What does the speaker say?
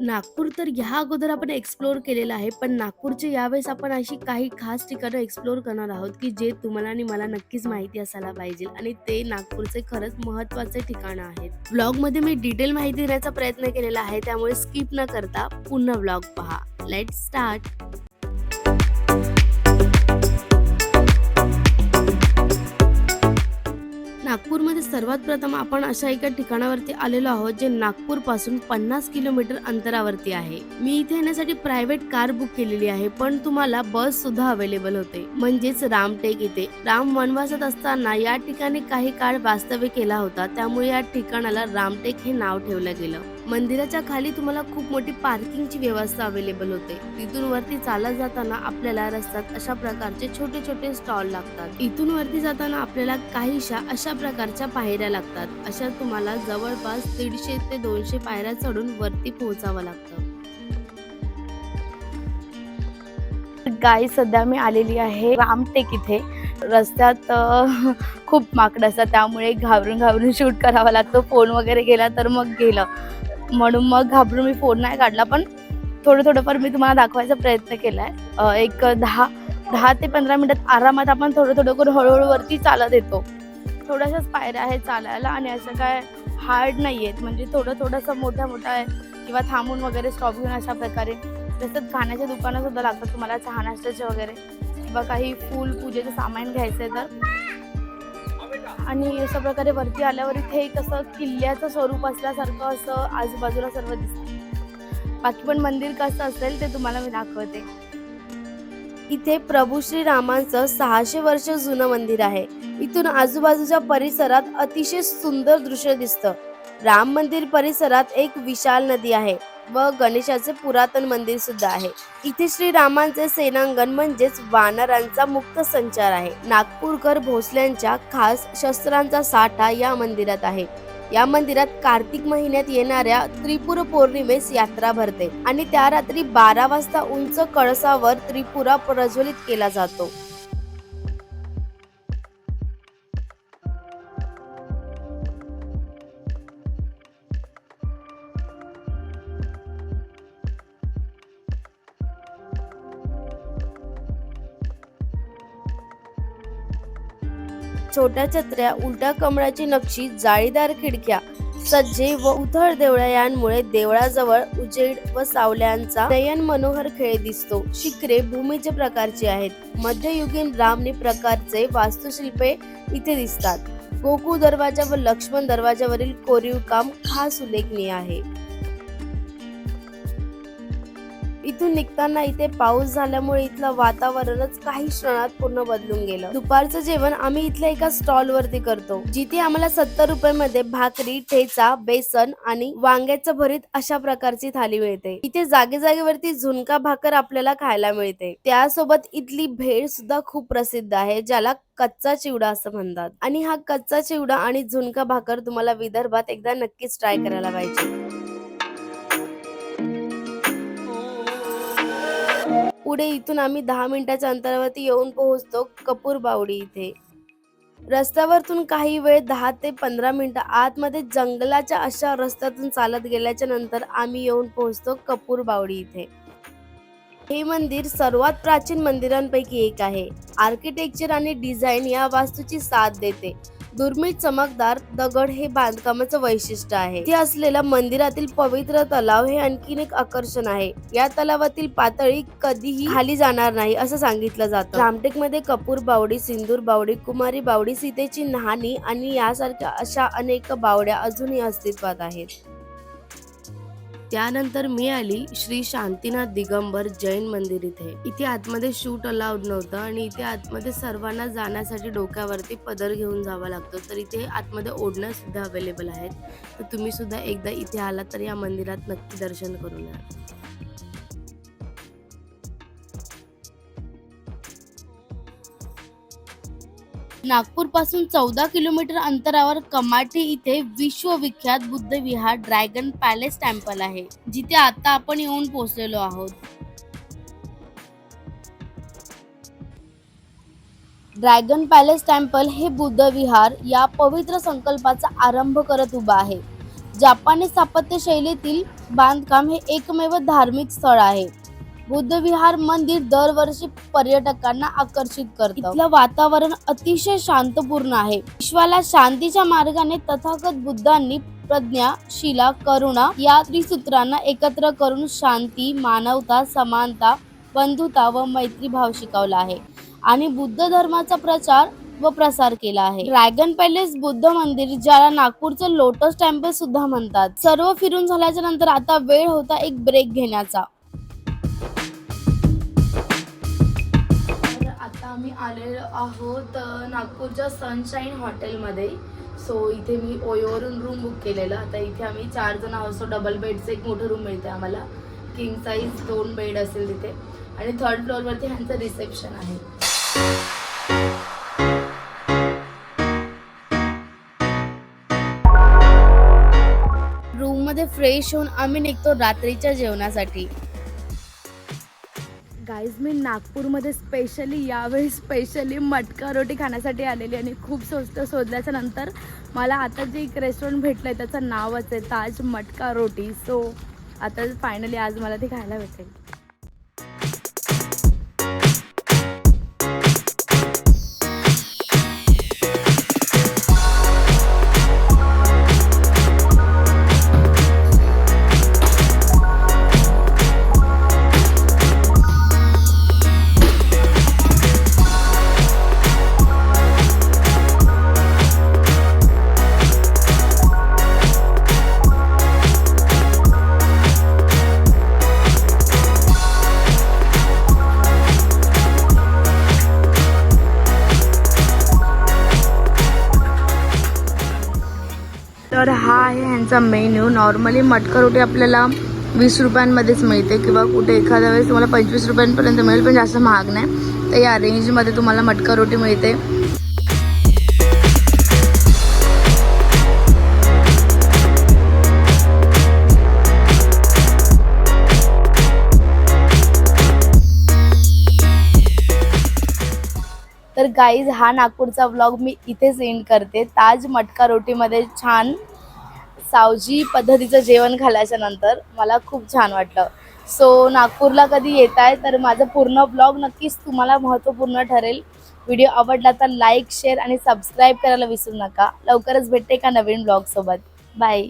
नागपूर तर ह्या अगोदर आपण एक्सप्लोर केलेलं आहे पण नागपूरचे यावेळेस आपण अशी काही खास ठिकाणं एक्सप्लोर करणार आहोत की जे तुम्हाला आणि मला नक्कीच माहिती असायला पाहिजे आणि ते नागपूरचे खरंच महत्त्वाचे ठिकाणं आहेत. ब्लॉगमध्ये मी डिटेल माहिती देण्याचा प्रयत्न केलेला आहे त्यामुळे स्किप न करता पुन्हा ब्लॉग पहा. लेट स्टार्ट नागपूरमध्ये सर्वात प्रथम आपण अशा एका ठिकाणावरती आलेलो आहोत जे नागपूरपासून पन्नास किलोमीटर अंतरावरती आहे. मी इथे येण्यासाठी प्रायव्हेट कार बुक केलेली आहे पण तुम्हाला बस सुद्धा अवेलेबल होते. म्हणजेच रामटेक इथे. राम वनवासात असताना या ठिकाणी काही काळ वास्तव्य केला होता त्यामुळे या ठिकाणाला रामटेक हे नाव ठेवलं गेलं. मंदिराच्या खाली तुम्हाला खूप मोठी पार्किंगची व्यवस्था अवेलेबल होते. तिथून वरती चालत जाताना आपल्याला रस्त्यात अशा प्रकारचे छोटे छोटे स्टॉल लागतात. इथून वरती जाताना आपल्याला काहीशा अशा प्रकारच्या पायऱ्या लागतात. अशा तुम्हाला जवळपास दीडशे ते दोनशे पायऱ्या चढून वरती पोहोचावं लागतं. गाय सध्या मी आलेली आहे रामटेक इथे. रस्त्यात खूप माकड असतात त्यामुळे घाबरून घाबरून शूट करावा लागतो. फोन वगैरे गेला तर मग गेलं. म्हणून मग घाबरून मी फोन नाही काढला पण थोडं थोडंफार मी तुम्हाला दाखवायचा प्रयत्न केलाय. आहे एक दहा दहा ते पंधरा मिनिटात आरामात आपण थोडं थोडं करून हळूहळू वरती चालत येतो. थोड्याशाच पायऱ्या आहेत चालायला आणि असं काय हार्ड नाही आहेत म्हणजे थोडं थोडंसं मोठ्या मोठ्या आहे किंवा थांबून वगैरे स्टॉप घेऊन अशा प्रकारे. तसंच खाण्याचे दुकानं सुद्धा लागतात तुम्हाला चहा नाश्त्याचे वगैरे किंवा काही फूल पूजेचं सामान घ्यायचं आहे तर. आणि अशा प्रकारे वरती आल्यावर इथे एक असं किल्ल्याचं स्वरूप असल्यासारखं असं आजूबाजूला सर्व दिसतं. बाकी पण मंदिर कसं असेल ते तुम्हाला मी दाखवते. इथे प्रभू श्री रामांचं सहाशे वर्ष जुनं मंदिर आहे. इथून आजूबाजूच्या परिसरात अतिशय सुंदर दृश्य दिसतं. राम मंदिर परिसरात एक विशाल नदी आहे. व गणेशाचे पुरातन मंदिर सुद्धा आहे. इथे श्री रामांचे सेनांगण म्हणजेच वानरांचा मुक्त संचार आहे. नागपूरकर भोसल्यांच्या खास शस्त्रांचा साठा या मंदिरात आहे. या मंदिरात कार्तिक महिन्यात येणाऱ्या त्रिपुर पौर्णिमेस यात्रा भरते आणि त्या रात्री बारा वाजता उंच कळसावर त्रिपुरा प्रज्वलित केला जातो. छोट्या छत्र्या उलट्या कमळाची नक्षी जाळीदार खिडक्या सज्जे व उथळ देवळ्या यांमुळे देवळाजवळ उजेड व सावल्यांचा नयन मनोहर खेळ दिसतो. शिखरे भूमीचे प्रकारचे आहेत. मध्ययुगीन रामनी प्रकारचे वास्तुशिल्पे इथे दिसतात. गोकुळ दरवाजा व लक्ष्मण दरवाजावरील कोरीव काम खास उल्लेखनीय आहे. इथून निघताना इथे पाऊस झाल्यामुळे इथलं वातावरणच काही क्षणात पूर्ण बदलून गेलं. दुपारचं जेवण आम्ही इथल्या एका स्टॉल वरती करतो जिथे आम्हाला सत्तर रुपये मध्ये भाकरी ठेचा बेसन आणि वांग्याचं भरीत अशा प्रकारची थाली मिळते. इथे जागे जागेवरती झुणका भाकर आपल्याला खायला मिळते. त्यासोबत इथली भेळ सुद्धा खूप प्रसिद्ध आहे ज्याला कच्चा चिवडा असं म्हणतात. आणि हा कच्चा चिवडा आणि झुणका भाकर तुम्हाला विदर्भात एकदा नक्कीच ट्राय करायला पाहिजे. पुढे इथून आम्ही दहा मिनिटाच्या अंतरावरती येऊन पोहोचतो कपूर बावडी इथे. रस्त्यावरतून काही वेळ दहा ते पंधरा मिनिटं आतमध्ये जंगलाच्या अशा रस्त्यातून चालत गेल्याच्यानंतर आम्ही येऊन पोहोचतो कपूर बावडी इथे. हे मंदिर सर्वात प्राचीन मंदिरांपैकी एक आहे. आर्किटेक्चर आणि डिझाईन या वास्तूची साथ देते. दुर्मिळ चमकदार दगड हे बांधकामाचं वैशिष्ट्य आहे. ते असलेल्या मंदिरातील पवित्र तलाव हे आणखीन एक आकर्षण आहे. या तलावातील पातळी कधीही खाली जाणार नाही असं सांगितलं जातं. रामटेकमध्ये कपूर बावडी सिंदूर बावडी कुमारी बावडी सीतेची नहाणी आणि यासारख्या अशा अनेक बावड्या अजूनही अस्तित्वात आहेत. त्यानंतर मी आली श्री शांतीनाथ दिगंबर जैन मंदिर इथे. इथे आतमध्ये शूट अलाउड नव्हतं आणि इथे आतमध्ये सर्वांना जाण्यासाठी डोक्यावरती पदर घेऊन जावा लागतो. तर इथे आतमध्ये ओढणं सुद्धा अवेलेबल आहेत. तर तुम्ही सुद्धा एकदा इथे आलात तर या मंदिरात नक्की दर्शन करून या. नागपूरपासून चौदा किलोमीटर अंतरावर कमाटी इथे विश्वविख्यात Buddha Vihar dragon palace temple आहे जिथे आता आपण येऊन पोहोचलेलो आहोत. ड्रॅगन पॅलेस टेम्पल हे बुद्ध विहार या पवित्र संकल्पाचा आरंभ करत उभा आहे. जापानी स्थापत्य शैलीतील बांधकाम हे एकमेव धार्मिक स्थळ आहे. बुद्ध विहार मंदिर दरवर्षी पर्यटकांना आकर्षित करतं. इथलं वातावरण अतिशय शांतपूर्ण आहे. विश्वाला शांतीच्या मार्गाने तथागत बुद्धांनी प्रज्ञा शिला करुणा या त्रिसूत्रांना एकत्र करून शांती मानवता समानता बंधुता व मैत्री भाव शिकवला आहे आणि बुद्ध धर्माचा प्रचार व प्रसार केला आहे. ड्रॅगन पॅलेस बुद्ध मंदिर ज्याला नागपूरचं लोटस टेम्पल सुद्धा म्हणतात. सर्व फिरून झाल्याच्यानंतर आता वेळ होता एक ब्रेक घेण्याचा. आम्ही आलेलो आहोत नागपूरच्या सनशाईन हॉटेलमध्ये सो इथे मी ओयोवरून रूम बुक केलेला. आता इथे आम्ही चार जण आहोत सो डबल बेडचं एक मोठं रूम मिळते आम्हाला. किंग साईज दोन बेड असेल तिथे. आणि थर्ड फ्लोअरवरती ह्यांचं रिसेप्शन आहे. रूममध्ये फ्रेश होऊन आम्ही निघतो रात्रीच्या जेवणासाठी. गाईज मी नागपूरमध्ये स्पेशली यावेळी स्पेशली मटका रोटी खाण्यासाठी आलेली आणि खूप स्वस्त शोधल्याच्या नंतर मला आता जे एक रेस्टॉरंट भेटलं आहे त्याचं नावच आहे ताज मटका रोटी. सो आता फायनली आज मला ते खायला भेटेल. आहे ह्यांचा मेन्यू नॉर्मली मटका रोटी आपल्याला वीस रुपयांमध्येच मिळते किंवा कुठे एखाद्या वेळेस तुम्हाला पंचवीस रुपयांपर्यंत मिळेल पण जास्त महाग नाही. तर या रेंजमध्ये तुम्हाला मटका रोटी मिळते. तर गाईज हा नागपूरचा व्लॉग मी इथेच एंड करते. ताज मटका रोटीमध्ये छान सावजी पद्धतीचं जेवण खाल्ल्याच्या नंतर मला खूप छान वाटलं. सो नागपूरला कधी येत आहे तर माझं पूर्ण ब्लॉग नक्कीच तुम्हाला महत्त्वपूर्ण ठरेल. व्हिडिओ आवडला तर लाईक शेअर आणि सबस्क्राईब करायला विसरू नका. लवकरच भेटते एका नवीन ब्लॉगसोबत. बाय